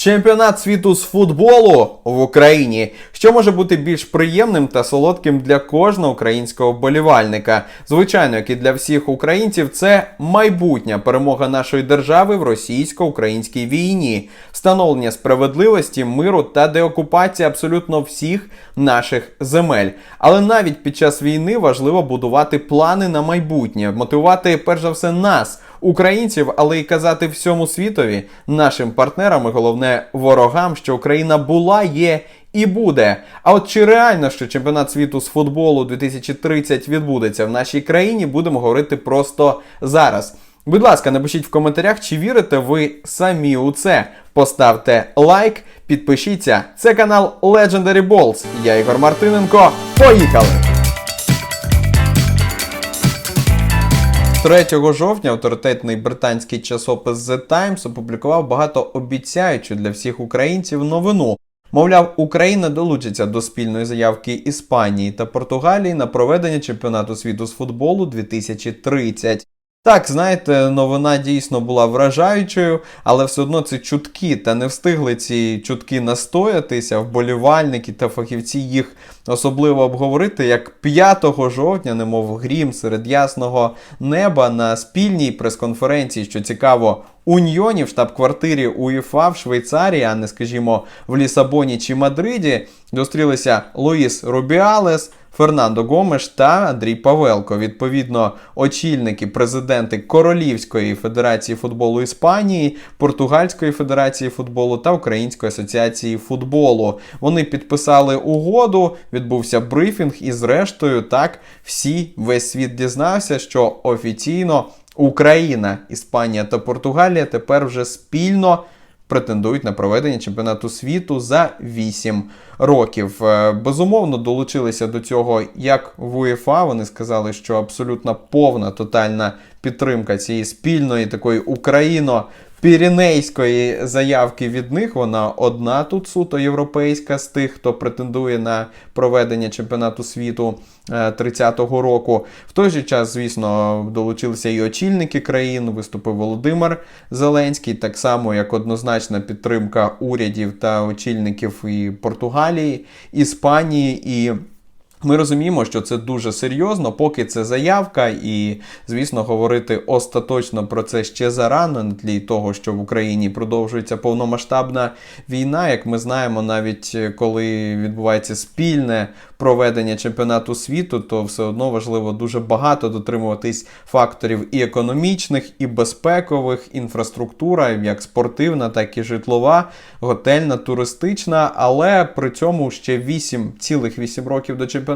Чемпіонат світу з футболу в Україні, що може бути більш приємним та солодким для кожного українського вболівальника. Звичайно, як і для всіх українців, це майбутня перемога нашої держави в російсько-українській війні, встановлення справедливості, миру та деокупація абсолютно всіх наших земель. Але навіть під час війни важливо будувати плани на майбутнє, мотивувати перш за все нас українців, але й казати всьому світові, нашим партнерам і головне ворогам, що Україна була, є і буде. А от чи реально, що чемпіонат світу з футболу 2030 відбудеться в нашій країні, будемо говорити просто зараз. Будь ласка, напишіть в коментарях, чи вірите ви самі у це. Поставте лайк, підпишіться. Це канал Legendary Balls. Я Ігор Мартиненко. Поїхали! 3 жовтня авторитетний британський часопис The Times опублікував багатообіцяючу для всіх українців новину. Мовляв, Україна долучиться до спільної заявки Іспанії та Португалії на проведення чемпіонату світу з футболу 2030. Так, знаєте, новина дійсно була вражаючою, але все одно це чутки, та не встигли ці чутки настоятися, вболівальники та фахівці їх особливо обговорити, як 5 жовтня, немов грім серед ясного неба на спільній прес-конференції, що цікаво, Уньйоні в штаб-квартирі УЄФА в Швейцарії, а не, скажімо, в Лісабоні чи Мадриді, зустрілися Луїс Рубіалес, Фернандо Гомеш та Андрій Павелко. Відповідно, очільники, президенти Королівської Федерації футболу Іспанії, Португальської Федерації футболу та Української асоціації футболу. Вони підписали угоду, відбувся брифінг, і зрештою, так всі весь світ дізнався, що офіційно Україна, Іспанія та Португалія тепер вже спільно претендують на проведення чемпіонату світу за 8 років. Е, Безумовно, долучилися до цього як в УЄФА. Вони сказали, що абсолютно повна тотальна підтримка цієї спільної такої Україно. Пірінейської заявки від них вона одна тут суто європейська з тих, хто претендує на проведення чемпіонату світу 30-го року. В той же час, звісно, долучилися і очільники країн. Виступив Володимир Зеленський, так само як однозначна підтримка урядів та очільників і Португалії, Іспанії і. Ми розуміємо, що це дуже серйозно, поки це заявка, і, звісно, говорити остаточно про це ще зарано, на тлі того, що в Україні продовжується повномасштабна війна. Як ми знаємо, навіть е, коли відбувається спільне проведення чемпіонату світу, то все одно важливо дуже багато дотримуватись факторів і економічних, і безпекових, інфраструктура, як спортивна, так і житлова, готельна, туристична, але при цьому ще 8, цілих 8 років до чемпіонату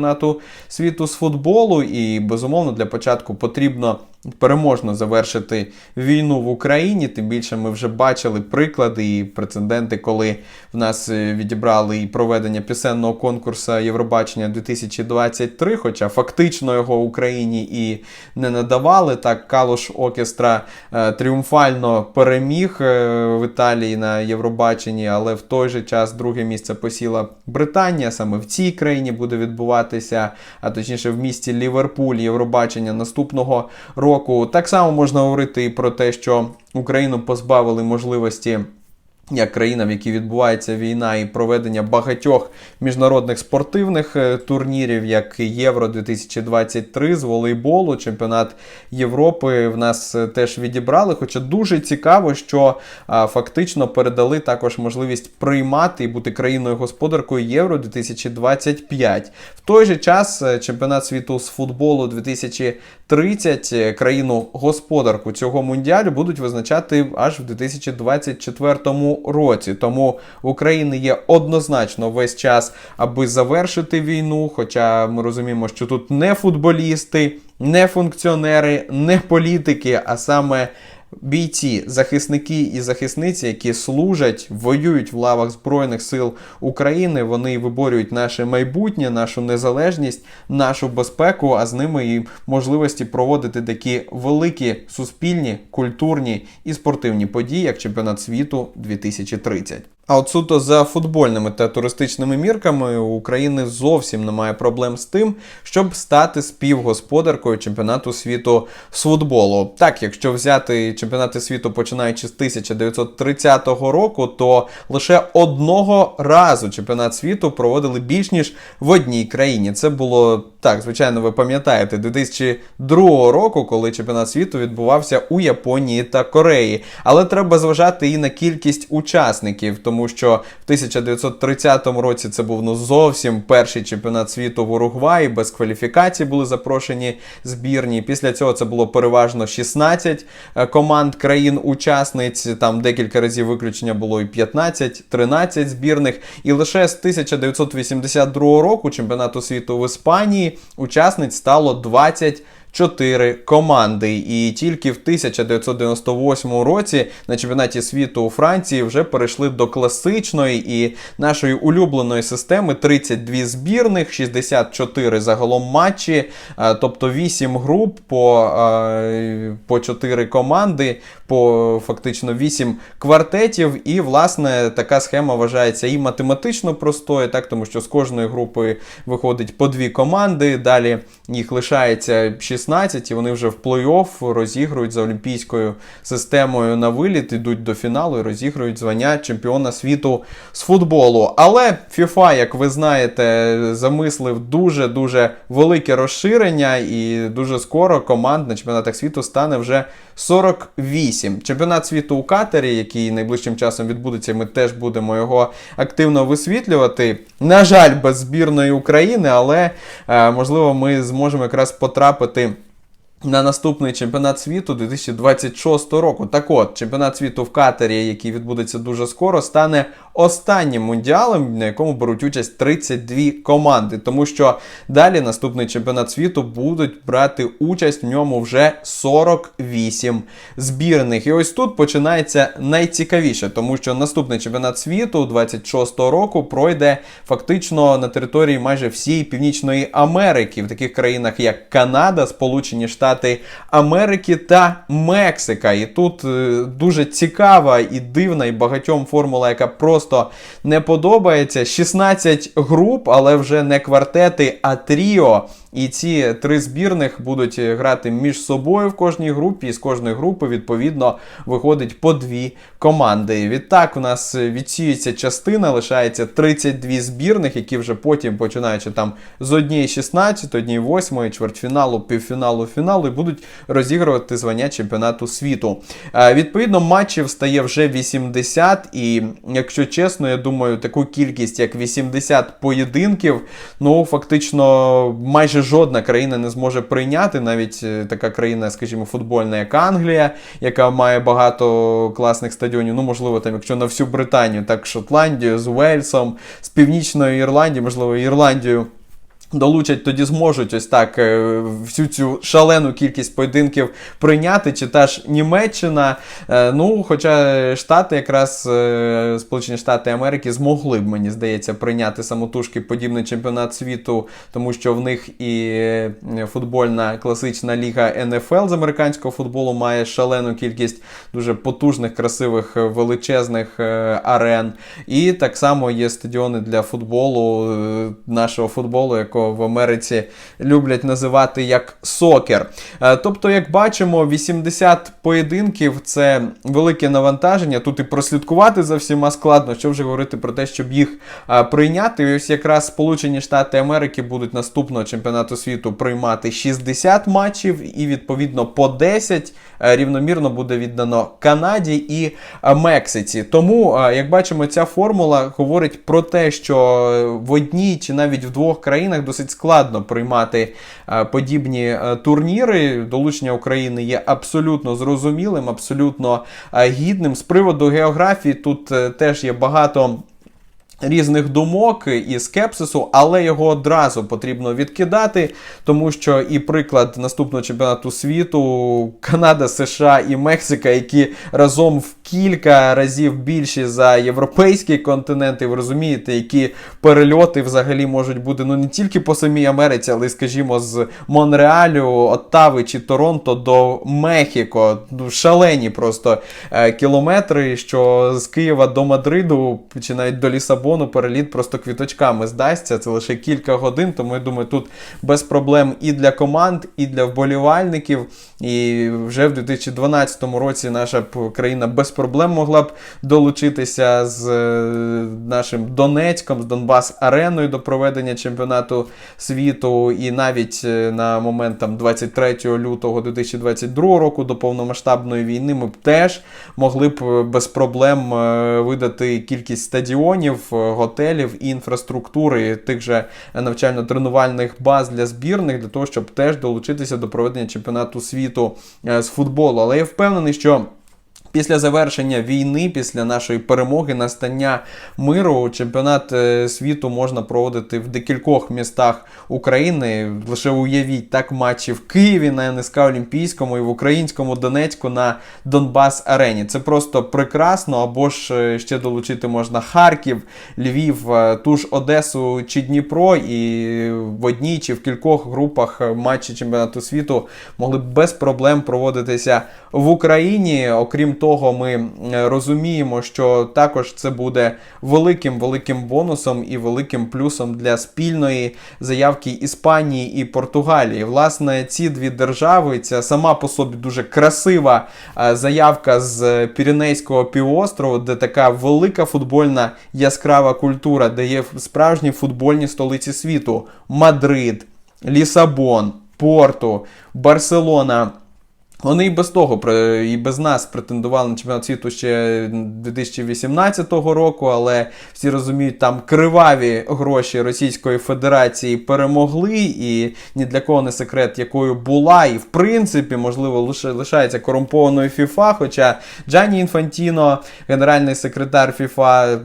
світу з футболу, і безумовно для початку потрібно переможно завершити війну в Україні. Тим більше ми вже бачили приклади і прецеденти, коли в нас е, відібрали і проведення пісенного конкурсу Євробачення 2023, хоча фактично його Україні і не надавали. Так, Калуш Оркестра е, тріумфально переміг е, в Італії на Євробаченні, але в той же час друге місце посіла Британія. Саме в цій країні буде відбуватися, а точніше в місті Ліверпуль Євробачення наступного року. Так само можна говорити і про те, що Україну позбавили можливості. Як країна, в якій відбувається війна і проведення багатьох міжнародних спортивних е, турнірів, як Євро 2023 з волейболу, чемпіонат Європи в нас е, теж відібрали. Хоча дуже цікаво, що а, фактично передали також можливість приймати і бути країною господаркою Євро 2025. В той же час е, чемпіонат світу з футболу 2030 е, країну господарку цього мундіалю будуть визначати аж в 2024 році. Тому в Україні є однозначно весь час, аби завершити війну. Хоча ми розуміємо, що тут не футболісти, не функціонери, не політики, а саме. Бійці, захисники і захисниці, які служать, воюють в лавах Збройних сил України, вони виборюють наше майбутнє, нашу незалежність, нашу безпеку, а з ними і можливості проводити такі великі суспільні, культурні і спортивні події, як чемпіонат світу 2030. А от суто за футбольними та туристичними мірками України зовсім немає проблем з тим, щоб стати співгосподаркою чемпіонату світу з футболу. Так, якщо взяти чемпіонати світу починаючи з 1930 року, то лише одного разу чемпіонат світу проводили більш ніж в одній країні. Це було так, звичайно, ви пам'ятаєте, 2002 року, коли чемпіонат світу відбувався у Японії та Кореї. Але треба зважати і на кількість учасників, тому що в 1930 році це був ну зовсім перший чемпіонат світу в Уругваї, без кваліфікації були запрошені збірні. Після цього це було переважно 16 е, команд країн-учасниць. Там декілька разів виключення було і 15-13 збірних. І лише з 1982 року чемпіонату світу в Іспанії учасниць стало 20 чотири команди. І тільки в 1998 році на чемпіонаті світу у Франції вже перейшли до класичної і нашої улюбленої системи 32 збірних, 64 загалом матчі, тобто 8 груп по, по 4 команди, по фактично 8 квартетів. І, власне, така схема вважається і математично простою, так, тому що з кожної групи виходить по дві команди. Далі їх лишається 16, і вони вже в плей-офф розігрують за олімпійською системою на виліт, ідуть до фіналу і розігрують звання чемпіона світу з футболу. Але FIFA, як ви знаєте, замислив дуже-дуже велике розширення, і дуже скоро команд на чемпіонатах світу стане вже 48. Чемпіонат світу у Катері, який найближчим часом відбудеться, ми теж будемо його активно висвітлювати. На жаль, без збірної України, але е, можливо ми зможемо якраз потрапити. На наступний чемпіонат світу 2026 року. Так от, чемпіонат світу в Катері, який відбудеться дуже скоро, стане останнім мундіалом, на якому беруть участь 32 команди. Тому що далі наступний чемпіонат світу будуть брати участь в ньому вже 48 збірних. І ось тут починається найцікавіше, тому що наступний чемпіонат світу 26-го року пройде фактично на території майже всієї Північної Америки, в таких країнах як Канада, Сполучені Штати Америки та Мексика. І тут е, дуже цікава і дивна, і багатьом формула, яка просто не подобається. 16 груп, але вже не квартети, а тріо. І ці три збірних будуть грати між собою в кожній групі, і з кожної групи, відповідно, виходить по дві команди. Відтак, у нас відсіюється частина, лишається 32 збірних, які вже потім, починаючи там з однієї 16, однієї 8, чвертьфіналу, півфіналу, фіналу, і будуть розігрувати звання чемпіонату світу. Е, Відповідно, матчів стає вже 80, і якщо чесно, я думаю, таку кількість, як 80 поєдинків, ну фактично майже жодна країна не зможе прийняти, навіть е, така країна, скажімо, футбольна, як Англія, яка має багато класних стадіонів. Ну, можливо, там, якщо на всю Британію, так Шотландію з Уельсом, з Північної Ірландії, можливо, Ірландію. Долучать, тоді зможуть ось так е, всю цю шалену кількість поєдинків прийняти, чи та ж Німеччина. Е, Ну, хоча Штати, якраз е, Сполучені Штати Америки, змогли б, мені здається, прийняти самотужки подібний чемпіонат світу, тому що в них і футбольна класична ліга НФЛ з американського футболу має шалену кількість дуже потужних, красивих, величезних арен. І так само є стадіони для футболу, нашого футболу, якого в Америці люблять називати як сокер. Е, Тобто, як бачимо, 80 поєдинків це велике навантаження. Тут і прослідкувати за всіма складно, що вже говорити про те, щоб їх е, прийняти. І ось якраз Сполучені Штати Америки будуть наступного чемпіонату світу приймати 60 матчів, і відповідно по 10 е, рівномірно буде віддано Канаді і Мексиці. Тому, як бачимо, ця формула говорить про те, що в одній чи навіть в двох країнах досить складно приймати е, подібні е, турніри. Долучення України є абсолютно зрозумілим, абсолютно е, гідним. З приводу географії тут теж є багато. Різних думок і скепсису, але його одразу потрібно відкидати, тому що і приклад наступного чемпіонату світу Канада, США і Мексика, які разом в кілька разів більші за європейський континент, і ви розумієте, які перельоти взагалі можуть бути ну не тільки по самій Америці, але й, скажімо, з Монреалю, Оттави чи Торонто до Мехіко. Ну, шалені просто е, кілометри, що з Києва до Мадриду чи навіть до Лісабону переліт просто квіточками здасться. Це лише кілька годин, тому я думаю, тут без проблем і для команд, і для вболівальників. І вже в 2012 році наша країна без проблем могла б долучитися з е, нашим Донецьком, з Донбас Ареною до проведення чемпіонату світу. І навіть е, на момент там 23 лютого 2022 року до повномасштабної війни ми б теж могли б е, без проблем видати кількість стадіонів, готелів і інфраструктури тих же навчально-тренувальних баз для збірних, для того, щоб теж долучитися до проведення чемпіонату світу е, з футболу. Але я впевнений, що. Після завершення війни, після нашої перемоги, настання миру, чемпіонат е, світу можна проводити в декількох містах України. Лише уявіть так матчі в Києві на НСК Олімпійському і в українському Донецьку на Донбас Арені. Це просто прекрасно. Або ж е, ще долучити можна Харків, Львів, е, ту ж Одесу чи Дніпро, і в одній чи в кількох групах матчі чемпіонату світу могли б без проблем проводитися в Україні. Окрім того, ми е, розуміємо, що також це буде великим великим бонусом і великим плюсом для спільної заявки Іспанії і Португалії. Власне, ці дві держави, ця сама по собі дуже красива е, заявка з Піренейського півострову, де така велика футбольна яскрава культура, де є справжні футбольні столиці світу: Мадрид, Лісабон, Порту, Барселона. Вони і без того, і без нас претендували на чемпіонат світу ще 2018 року, але всі розуміють, там криваві гроші Російської Федерації перемогли, і ні для кого не секрет, якою була, і в принципі, можливо, лише лишається корумпованою ФІФА. Хоча Джані Інфантіно, генеральний секретар ФІФА,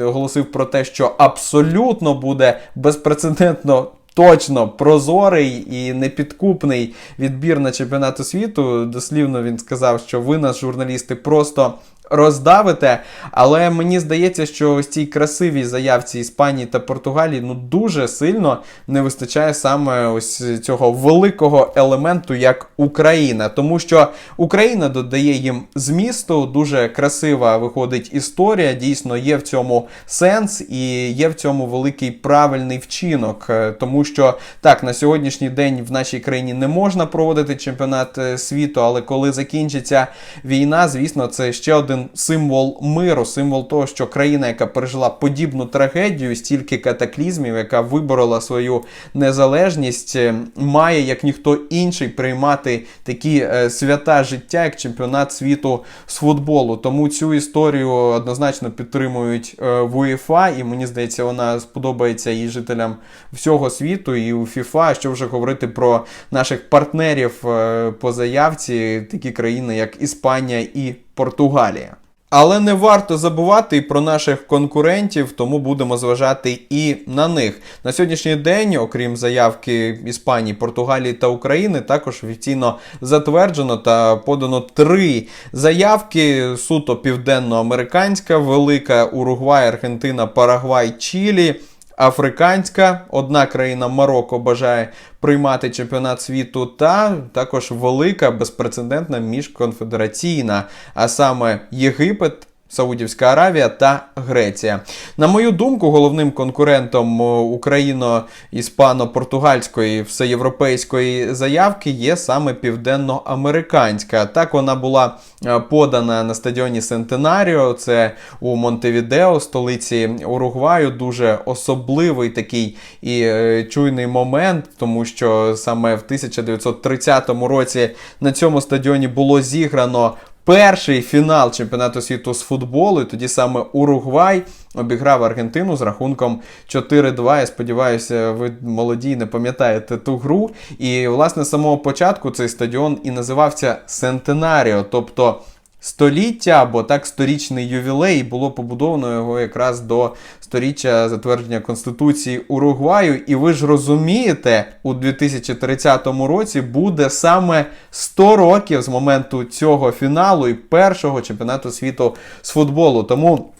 оголосив про те, що абсолютно буде безпрецедентно. Точно прозорий і непідкупний відбір на чемпіонату світу. Дослівно він сказав, що ви нас, журналісти, просто роздавите. Але мені здається, що ось цій красивій заявці Іспанії та Португалії ну дуже сильно не вистачає саме ось цього великого елементу, як Україна. Тому що Україна додає їм змісту, дуже красива виходить історія. Дійсно, є в цьому сенс і є в цьому великий правильний вчинок. Е, Що так, на сьогоднішній день в нашій країні не можна проводити чемпіонат е, світу, але коли закінчиться війна, звісно, це ще один символ миру, символ того, що країна, яка пережила подібну трагедію, стільки катаклізмів, яка виборола свою незалежність, е, має як ніхто інший приймати такі е, свята життя, як чемпіонат світу з футболу. Тому цю історію однозначно підтримують в УЄФА, і мені здається, вона сподобається і жителям всього світу, і у ФІФА. Що вже говорити про наших партнерів е, по заявці, такі країни, як Іспанія і Португалія. Але не варто забувати про наших конкурентів, тому будемо зважати і на них. На сьогоднішній день, окрім заявки Іспанії, Португалії та України, також офіційно затверджено та подано три заявки: суто південноамериканська, велика Уругвай, Аргентина, Парагвай, Чилі. Африканська, одна країна Марокко бажає приймати чемпіонат світу, та також велика безпрецедентна міжконфедераційна, а саме Єгипет. Саудівська Аравія та Греція. На мою думку, головним конкурентом україно-іспано-португальської всеєвропейської заявки є саме південноамериканська. Так вона була е, подана на стадіоні Сентенаріо, це у Монтевідео, столиці Уругваю. Дуже особливий такий і е, чуйний момент, тому що саме в 1930 році на цьому стадіоні було зіграно. Перший фінал чемпіонату світу з футболу, і тоді саме Уругвай обіграв Аргентину з рахунком 4-2. Я сподіваюся, ви молоді не пам'ятаєте ту гру. І, власне, з самого початку цей стадіон і називався Сентенаріо, тобто століття або так сторічний ювілей. Було побудовано його якраз до сторіччя затвердження Конституції Уругваю. І ви ж розумієте, у 2030 році буде саме 100 років з моменту цього фіналу і першого чемпіонату світу з футболу. Тому.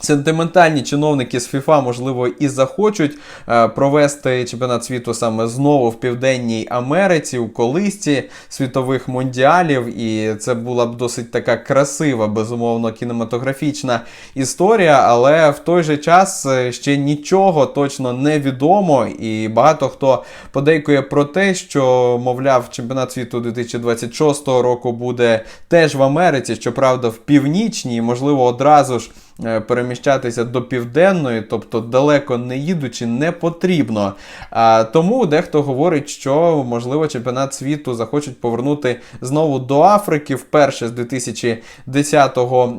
Сентиментальні чиновники з ФІФА, можливо, і захочуть е, провести чемпіонат світу саме знову в Південній Америці, у колисці світових мундіалів. І це була б досить така красива, безумовно, кінематографічна історія. Але в той же час е, ще нічого точно не відомо. І багато хто подейкує про те, що, мовляв, чемпіонат світу 2026 року буде теж в Америці, щоправда, в північній, можливо, одразу ж. Е, Переміщатися до південної, тобто далеко не їдучи, не потрібно. Тому дехто говорить, що можливо чемпіонат світу захочуть повернути знову до Африки вперше з 2010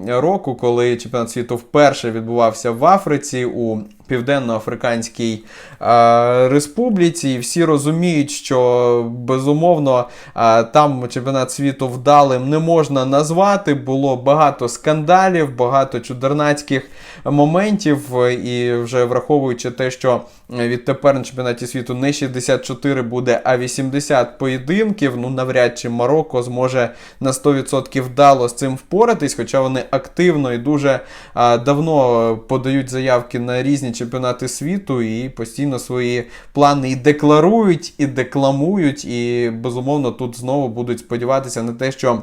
року, коли чемпіонат світу вперше відбувався в Африці у Південно-Африканській е, Республіці. І всі розуміють, що безумовно е, там чемпіонат світу вдалим не можна назвати. Було багато скандалів, багато чудернацьких моментів. е, І вже враховуючи те, що відтепер на чемпіонаті світу не 64 буде, а 80 поєдинків. Ну навряд чи Марокко зможе на 100% вдало з цим впоратись, хоча вони активно і дуже а, давно подають заявки на різні чемпіонати світу і постійно свої плани і декларують, і декламують. І безумовно тут знову будуть сподіватися на те, що.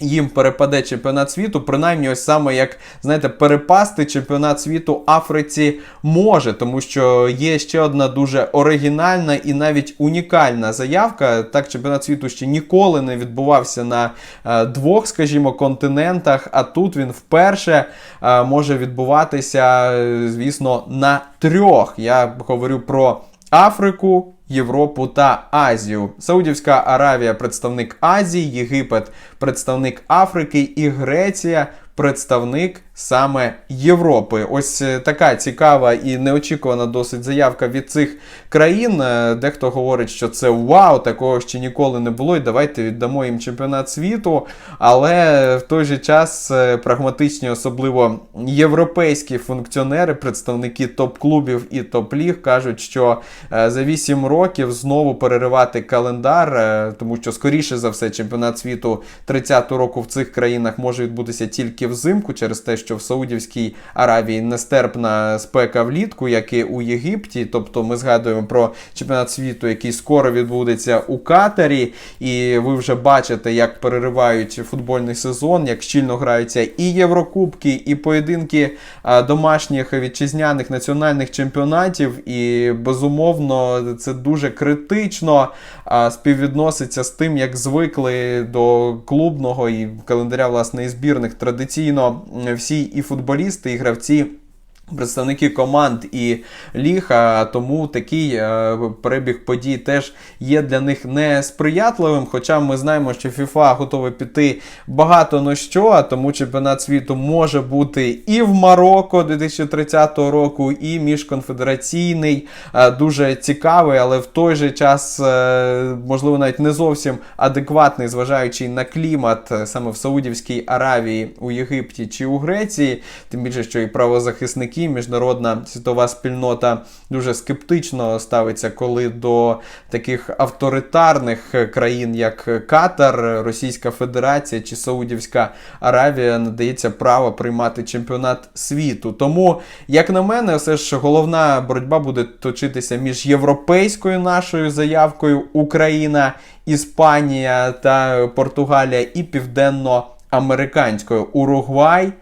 Їм перепаде чемпіонат світу, принаймні, ось саме як знаєте, перепасти чемпіонат світу Африці може, тому що є ще одна дуже оригінальна і навіть унікальна заявка. Так, чемпіонат світу ще ніколи не відбувався на е, двох, скажімо, континентах. А тут він вперше е, може відбуватися, е, звісно, на трьох. Я говорю про Африку. Європу та Азію. Саудівська Аравія представник Азії, Єгипет представник Африки і Греція представник саме Європи. Ось е, така цікава і неочікувана досить заявка від цих країн. Е, Дехто говорить, що це вау, такого ще ніколи не було, і давайте віддамо їм чемпіонат світу. Але в той же час е, прагматичні, особливо європейські функціонери, представники топ-клубів і топ-ліг кажуть, що за 8 років знову переривати календар, тому що скоріше за все чемпіонат світу 30-го року в цих країнах може відбутися тільки взимку, через те, що в Саудівській Аравії нестерпна спека влітку, як і у Єгипті. Тобто ми згадуємо про чемпіонат світу, який скоро відбудеться у Катарі, і ви вже бачите, як переривають футбольний сезон, як щільно граються і Єврокубки, і поєдинки домашніх вітчизняних національних чемпіонатів. І безумовно це дуже критично співвідноситься з тим, як звикли до клубного і календаря власне і збірних традиційно м, всі і футболісти, і гравці. Представники команд і ліг, а тому такий е, перебіг подій теж є для них несприятливим. Хоча ми знаємо, що FIFA готова піти багато на що, а тому чемпіонат світу може бути і в Марокко 2030 року, і міжконфедераційний, е, дуже цікавий, але в той же час, е, можливо, навіть не зовсім адекватний, зважаючи на клімат е, саме в Саудівській Аравії, у Єгипті чи у Греції, тим більше, що і правозахисники, міжнародна світова спільнота дуже скептично ставиться, коли до таких авторитарних країн, як Катар, Російська Федерація чи Саудівська Аравія, надається право приймати чемпіонат світу. Тому, як на мене, все ж головна боротьба буде точитися між європейською нашою заявкою Україна, Іспанія та Португалія і південно-американською Уругвай,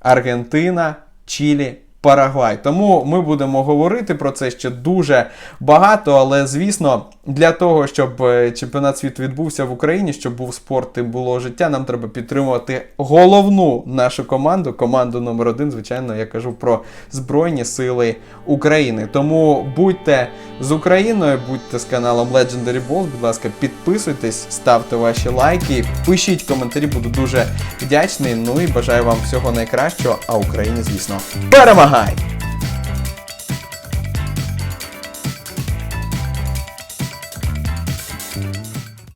Аргентина, Чилі. Парагвай. Тому ми будемо говорити про це ще дуже багато, але звісно, для того, щоб е, чемпіонат світу відбувся в Україні, щоб був спорт і було життя, нам треба підтримувати головну нашу команду, команду номер один. Звичайно, я кажу про Збройні Сили України. Тому будьте з Україною, будьте з каналом Legendary Balls, будь ласка, підписуйтесь, ставте ваші лайки, пишіть коментарі, буду дуже вдячний. Ну і бажаю вам всього найкращого, а Україні, звісно, Hi.